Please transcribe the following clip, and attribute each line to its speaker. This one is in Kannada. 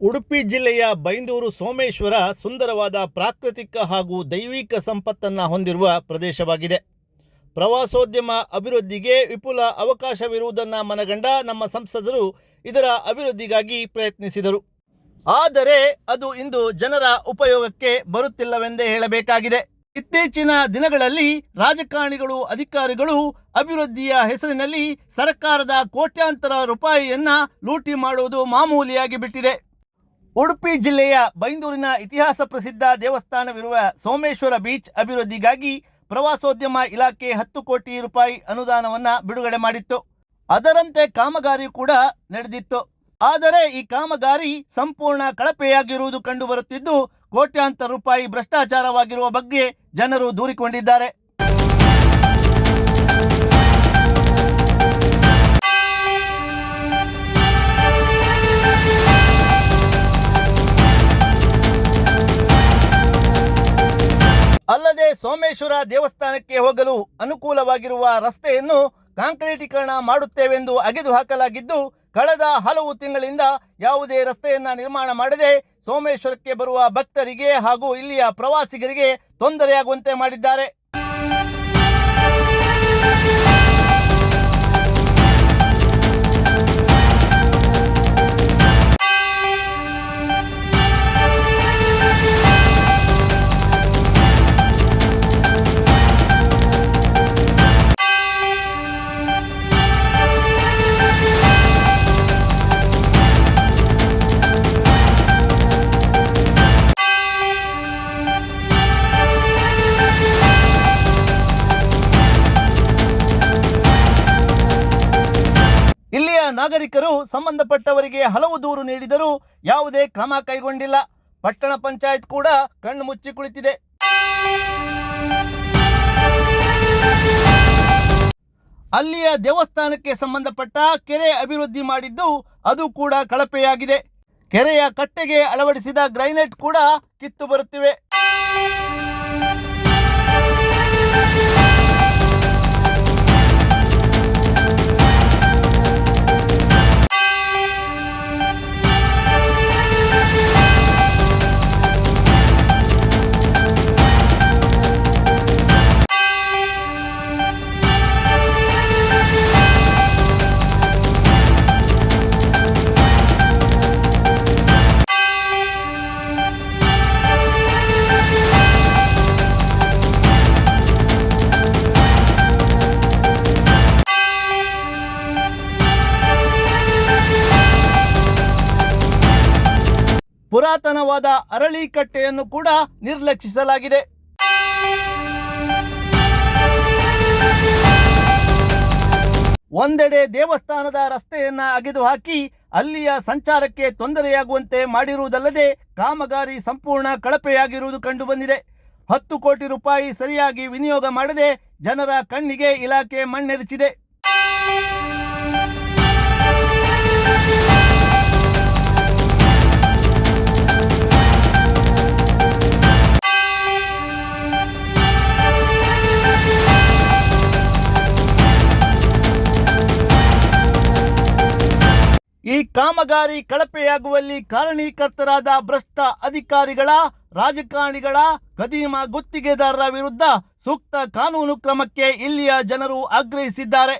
Speaker 1: ಉಡುಪಿ ಜಿಲ್ಲೆಯ ಬೈಂದೂರು ಸೋಮೇಶ್ವರ ಸುಂದರವಾದ ಪ್ರಾಕೃತಿಕ ಹಾಗೂ ದೈವಿಕ ಸಂಪತ್ತನ್ನು ಹೊಂದಿರುವ ಪ್ರದೇಶವಾಗಿದೆ. ಪ್ರವಾಸೋದ್ಯಮ ಅಭಿವೃದ್ಧಿಗೆ ವಿಪುಲ ಅವಕಾಶವಿರುವುದನ್ನು ಮನಗಂಡ ನಮ್ಮ ಸಂಸದರು ಇದರ ಅಭಿವೃದ್ಧಿಗಾಗಿ ಪ್ರಯತ್ನಿಸಿದರು. ಆದರೆ ಅದು ಇಂದು ಜನರ ಉಪಯೋಗಕ್ಕೆ ಬರುತ್ತಿಲ್ಲವೆಂದೇ ಹೇಳಬೇಕಾಗಿದೆ. ಇತ್ತೀಚಿನ ದಿನಗಳಲ್ಲಿ ರಾಜಕಾರಣಿಗಳು, ಅಧಿಕಾರಿಗಳು ಅಭಿವೃದ್ಧಿಯ ಹೆಸರಿನಲ್ಲಿ ಸರ್ಕಾರದ ಕೋಟ್ಯಾಂತರ ರೂಪಾಯಿಯನ್ನ ಲೂಟಿ ಮಾಡುವುದು ಮಾಮೂಲಿಯಾಗಿ ಬಿಟ್ಟಿದೆ. ಉಡುಪಿ ಜಿಲ್ಲೆಯ ಬೈಂದೂರಿನ ಇತಿಹಾಸ ಪ್ರಸಿದ್ಧ ದೇವಸ್ಥಾನವಿರುವ ಸೋಮೇಶ್ವರ ಬೀಚ್ ಅಭಿವೃದ್ಧಿಗಾಗಿ ಪ್ರವಾಸೋದ್ಯಮ ಇಲಾಖೆ ಹತ್ತು ಕೋಟಿ ರೂಪಾಯಿ ಅನುದಾನವನ್ನ ಬಿಡುಗಡೆ ಮಾಡಿತ್ತು. ಅದರಂತೆ ಕಾಮಗಾರಿ ಕೂಡ ನಡೆದಿತ್ತು. ಆದರೆ ಈ ಕಾಮಗಾರಿ ಸಂಪೂರ್ಣ ಕಳಪೆಯಾಗಿರುವುದು ಕಂಡುಬರುತ್ತಿದ್ದು, ಕೋಟ್ಯಾಂತರ ರೂಪಾಯಿ ಭ್ರಷ್ಟಾಚಾರವಾಗಿರುವ ಬಗ್ಗೆ ಜನರು ದೂರಿಕೊಂಡಿದ್ದಾರೆ. ಸೋಮೇಶ್ವರ ದೇವಸ್ಥಾನಕ್ಕೆ ಹೋಗಲು ಅನುಕೂಲವಾಗಿರುವ ರಸ್ತೆಯನ್ನು ಕಾಂಕ್ರೀಟೀಕರಣ ಮಾಡುತ್ತೇವೆಂದು ಅಗೆದು ಹಾಕಲಾಗಿದ್ದು, ಕಳೆದ ಹಲವು ತಿಂಗಳಿಂದ ಯಾವುದೇ ರಸ್ತೆಯನ್ನ ನಿರ್ಮಾಣ ಮಾಡದೆ ಸೋಮೇಶ್ವರಕ್ಕೆ ಬರುವ ಭಕ್ತರಿಗೆ ಹಾಗೂ ಇಲ್ಲಿಯ ಪ್ರವಾಸಿಗರಿಗೆ ತೊಂದರೆಯಾಗುವಂತೆ ಮಾಡಿದ್ದಾರೆ. ನಾಗರಿಕರು ಸಂಬಂಧಪಟ್ಟವರಿಗೆ ಹಲವು ದೂರು ನೀಡಿದರೂ ಯಾವುದೇ ಕ್ರಮ ಕೈಗೊಂಡಿಲ್ಲ. ಪಟ್ಟಣ ಪಂಚಾಯತ್ ಕೂಡ ಕಣ್ಣು ಮುಚ್ಚಿ ಕುಳಿತಿದೆ. ಅಲ್ಲಿಯ ದೇವಸ್ಥಾನಕ್ಕೆ ಸಂಬಂಧಪಟ್ಟ ಕೆರೆ ಅಭಿವೃದ್ಧಿ ಮಾಡಿದ್ದು ಅದು ಕೂಡ ಕಳಪೆಯಾಗಿದೆ. ಕೆರೆಯ ಕಟ್ಟೆಗೆ ಅಳವಡಿಸಿದ ಗ್ರೈನೇಟ್ ಕೂಡ ಕಿತ್ತು ಬರುತ್ತಿವೆ. ಪುರಾತನವಾದ ಅರಳಿಕಟ್ಟೆಯನ್ನು ಕೂಡ ನಿರ್ಲಕ್ಷಿಸಲಾಗಿದೆ. ಒಂದೆಡೆ ದೇವಸ್ಥಾನದ ರಸ್ತೆಯನ್ನ ಅಗೆದು ಹಾಕಿ ಅಲ್ಲಿಯ ಸಂಚಾರಕ್ಕೆ ತೊಂದರೆಯಾಗುವಂತೆ ಮಾಡಿರುವುದಲ್ಲದೆ ಕಾಮಗಾರಿ ಸಂಪೂರ್ಣ ಕಳಪೆಯಾಗಿರುವುದು ಕಂಡುಬಂದಿದೆ. ಹತ್ತು ಕೋಟಿ ರೂಪಾಯಿ ಸರಿಯಾಗಿ ವಿನಿಯೋಗ ಮಾಡದೆ ಜನರ ಕಣ್ಣಿಗೆ ಇಲಾಖೆ ಮಣ್ಣೆರಚಿದೆ ಈ ಕಾಮಗಾರಿ ಕಳಪೆಯಾಗುವಲ್ಲಿ ಕಾರಣೀಕರ್ತರಾದ ಭ್ರಷ್ಟ ಅಧಿಕಾರಿಗಳ, ರಾಜಕಾರಣಿಗಳ ಕದೀಮ ಗುತ್ತಿಗೆದಾರರ ವಿರುದ್ಧ ಸೂಕ್ತ ಕಾನೂನು ಕ್ರಮಕ್ಕೆ ಇಲ್ಲಿಯ ಜನರು ಆಗ್ರಹಿಸಿದ್ದಾರೆ.